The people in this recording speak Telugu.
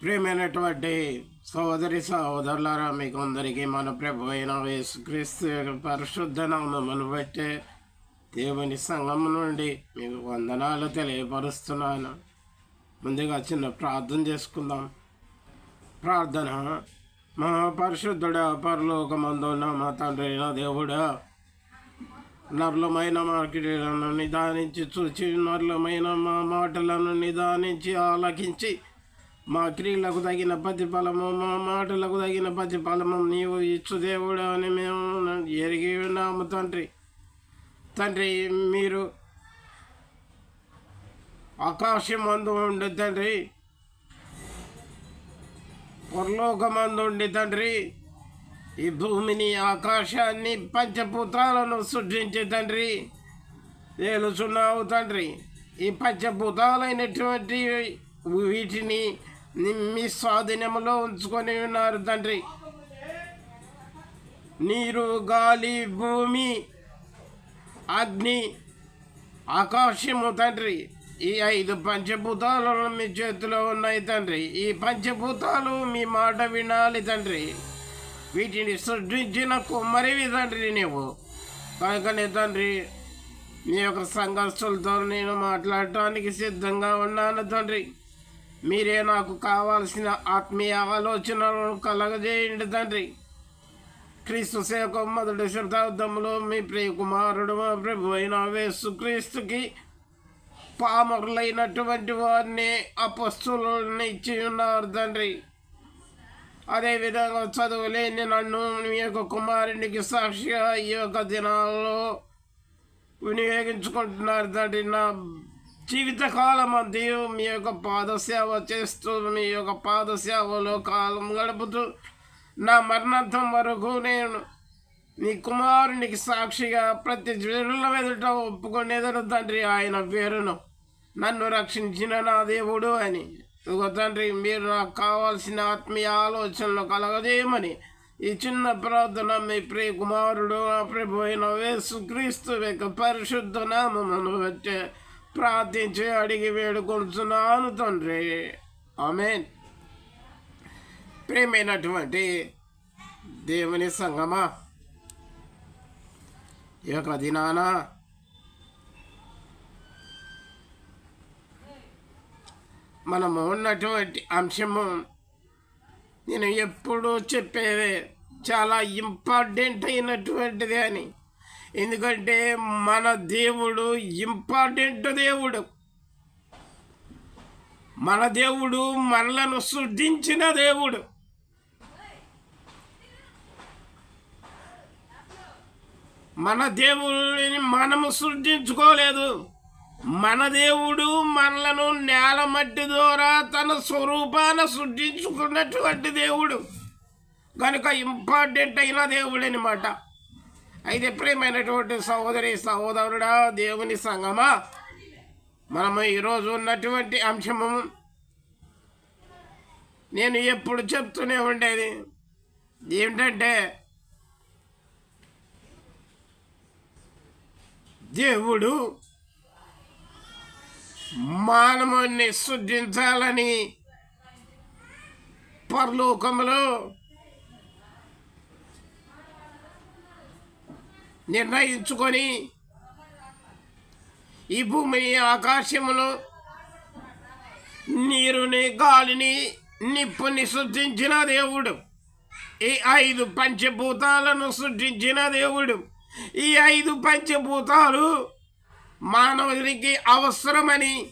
ప్రియమైనటువంటి సహోదరి సహోదరులారా మీకు అందరికీ మన ప్రభు అయిన యేసుక్రీస్తు పరిశుద్ధ నామమును బట్టే దేవుని సంఘం నుండి మీకు వందనాలు తెలియపరుస్తున్నాను. ముందుగా చిన్న ప్రార్థన చేసుకుందాం. ప్రార్థన. మా పరిశుద్ధుడ పరలోకమందున్న మా తండ్రి అయిన దేవుడా నర్లమైన మా క్రియలను నిదానించి చూచి నర్లమైన మా మాటలను నిదానించి ఆలకించి మా క్రియలకు తగిన ప్రతిఫలము మా మాటలకు తగిన ప్రతిఫలము నీవు ఇచ్చు దేవుడు అని మేము ఎరిగి ఉన్నాము తండ్రి. తండ్రి మీరు ఆకాశం అందు ఉండి తండ్రి. పరలోకమందు ఉండి తండ్రి. ఈ భూమిని ఆకాశాన్ని పంచభూతాలను సృష్టించి తండ్రి. తేలుచున్నావు తండ్రి. ఈ పంచభూతాలైనటువంటి వీటిని మీ స్వాధీనంలో ఉంచుకొని ఉన్నారు తండ్రి. నీరు గాలి భూమి అగ్ని ఆకాశము తండ్రి. ఈ ఐదు పంచభూతాలు మీ చేతిలో ఉన్నాయి తండ్రి. ఈ పంచభూతాలు మీ మాట వినాలి తండ్రి. వీటిని సృష్టించిన కుమ్మరివి తండ్రి నీవు. కనుకనే తండ్రి మీ యొక్క సంఘర్షులతో నేను మాట్లాడటానికి సిద్ధంగా ఉన్నాను తండ్రి. మీరే నాకు కావాల్సిన ఆత్మీయ ఆలోచనలను కలగజేయండి తండ్రి. క్రీస్తు సేవకు మొదటి శతాబ్దంలో మీ ప్రియ కుమారుడు మా ప్రభు అయిన యేసుక్రీస్తుకి పామరులైనటువంటి వారిని అపస్తులని ఇచ్చి ఉన్నారు తండ్రి. అదేవిధంగా చదువులేని నన్ను మీ యొక్క కుమారునికి సాక్షిగా ఈ యొక్క దినాల్లో వినియోగించుకుంటున్నారు తండ్రి. నా జీవితకాలం అంతయు మీ యొక్క పాదసేవ చేస్తూ మీ యొక్క పాదసేవలో కాలం గడుపుతూ నా మరణాంతం వరకు నేను నీ కుమారునికి సాక్షిగా ప్రతి జనుల ఎదుట ఒప్పుకునేదరు తండ్రి ఆయన పేరును నన్ను రక్షించిన నా దేవుడు అని. ఇదిగో తండ్రి మీరు నాకు కావాల్సిన ఆత్మీయ ఆలోచనలు కలగజేయమని ఈ చిన్న ప్రార్థన మీ ప్రియ కుమారుడు నా ప్రభు అయిన వేసుక్రీస్తు యొక్క పరిశుద్ధ నామమును వచ్చే ప్రార్థించి అడిగి వేడుకొంటున్నాను తండ్రి. ఆమెన్. ప్రేమైనటువంటి దేవుని సంగమా. ఈ యొక్క దినాన మనము ఉన్నటువంటి అంశము నేను ఎప్పుడూ చెప్పేదే చాలా ఇంపార్టెంట్ అయినటువంటిది అని. ఎందుకంటే మన దేవుడు ఇంపార్టెంట్ దేవుడు. మన దేవుడు మనలను సృష్టించిన దేవుడు. మన దేవుడిని మనము సృష్టించుకోలేదు మన దేవుడు మనలను నేల మట్టి ద్వారా తన స్వరూపాన సృష్టించుకున్నటువంటి దేవుడు. కనుక ఇంపార్టెంట్ అయిన దేవుడు అనమాట అయితే ప్రేమైనటువంటి సహోదరి సహోదరుడా దేవుని సంగమా? మనము ఈరోజు ఉన్నటువంటి అంశము నేను ఎప్పుడు చెప్తూనే ఉండేది. ఏమిటంటే దేవుడు మానవుణ్ణి శుద్ధించాలని పరలోకములో నిర్ణయించుకొని ఈ భూమిని ఆకాశములో నీరుని గాలిని నిప్పుని సృష్టించిన దేవుడు. ఈ ఐదు పంచభూతాలను సృష్టించిన దేవుడు. ఈ ఐదు పంచభూతాలు మానవునికి అవసరమని